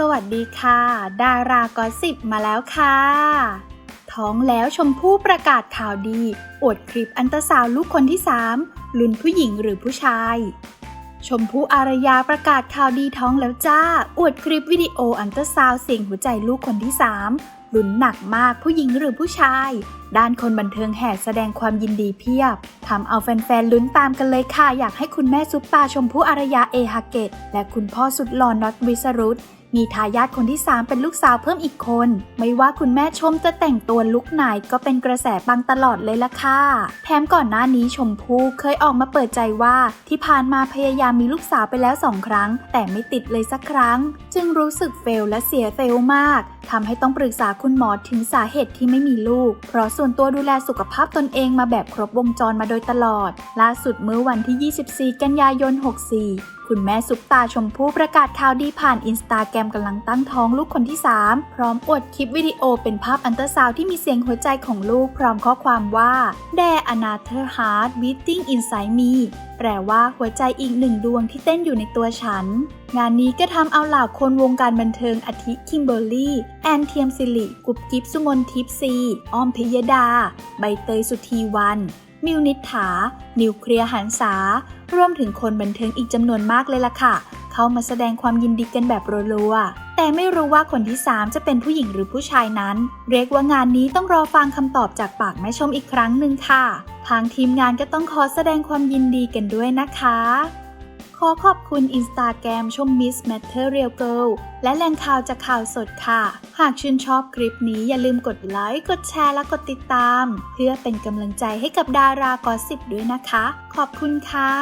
สวัสดีค่ะ ดารากอสิบมาแล้วค่ะ ท้องแล้วชมพู่ประกาศข่าวดี อวดคลิปอันตราซาวลูกคนที่ 3 ลุ้นผู้หญิงหรือผู้ชาย ชมพู่อารยาประกาศข่าวดีท้องแล้วจ้า อวดคลิปวิดีโออันตราซาวเสียงหัวใจลูกคนที่ 3ลุ้นหนักมากผู้หญิงหรือผู้ชาย ด้านคนบันเทิงแห่แสดงความยินดีเพียบทำเอาแฟนๆลุ้นตามกันเลยค่ะ อยากให้คุณแม่ซุปตาชมพู่อารยาเอฮาเกต และคุณพ่อสุดหล่อน็อตวิสรุตมีทายาทคนที่ 3 เป็นลูกสาวเพิ่มอีกคน ไม่ว่าคุณแม่ชมจะแต่งตัวลุคไหนก็เป็นกระแสปังตลอดเลยล่ะค่ะ แถมก่อนหน้านี้ชมพู่เคยออกมาเปิดใจว่าที่ผ่านมาพยายามมีลูกสาวไปแล้วสองครั้ง แต่ไม่ติดเลยสักครั้ง จึงรู้สึกเฟลและเสียเซลมากทำให้ต้องปรึกษาคุณหมอถึงสาเหตุที่ไม่มีลูก เพราะส่วนตัวดูแลสุขภาพตนเองมาแบบครบวงจรมาโดยตลอด ล่าสุดเมื่อวันที่ 24 กันยายน 64คุณแม่ซุปตาชมพู่ประกาศข่าวดีผ่านอินสตาแกรมกำลังตั้งท้องลูกคนที่ 3 พร้อมอวดคลิปวิดีโอเป็นภาพอันตราซาวที่มีเสียงหัวใจของลูกพร้อมข้อความว่า There another heart beating inside me แปลว่าหัวใจอีกหนึ่งดวงที่เต้นอยู่ในตัวฉัน งานนี้ก็ทำเอาเหล่าคนวงการบันเทิงอาทิคิมเบอร์รี่ แอนเทียมสิริ กุบกิฟสุมนทิพซี อ้อมพิยดา ใบเตยสุธีวัน มิวนิษฐา นิวเคลียร์หันษารวมถึงคนบันเทิงอีกจำนวนมากเลยล่ะค่ะ เข้ามาแสดงความยินดีกันแบบรัวๆ แต่ไม่รู้ว่าคนที่ 3 จะเป็นผู้หญิงหรือผู้ชายนั้น เรียกว่างานนี้ต้องรอฟังคำตอบจากปากแม่ชมอีกครั้งหนึ่งค่ะ ทางทีมงานก็ต้องขอแสดงความยินดีกันด้วยนะคะ ขอขอบคุณอินสตาแกรมชม Miss Material Girl และแหล่งข่าวจากข่าวสดค่ะ หากชื่นชอบคลิปนี้อย่าลืมกดไลค์ กดแชร์และกดติดตาม เพื่อเป็นกำลังใจให้กับดารากอสิบด้วยนะคะ ขอบคุณค่ะ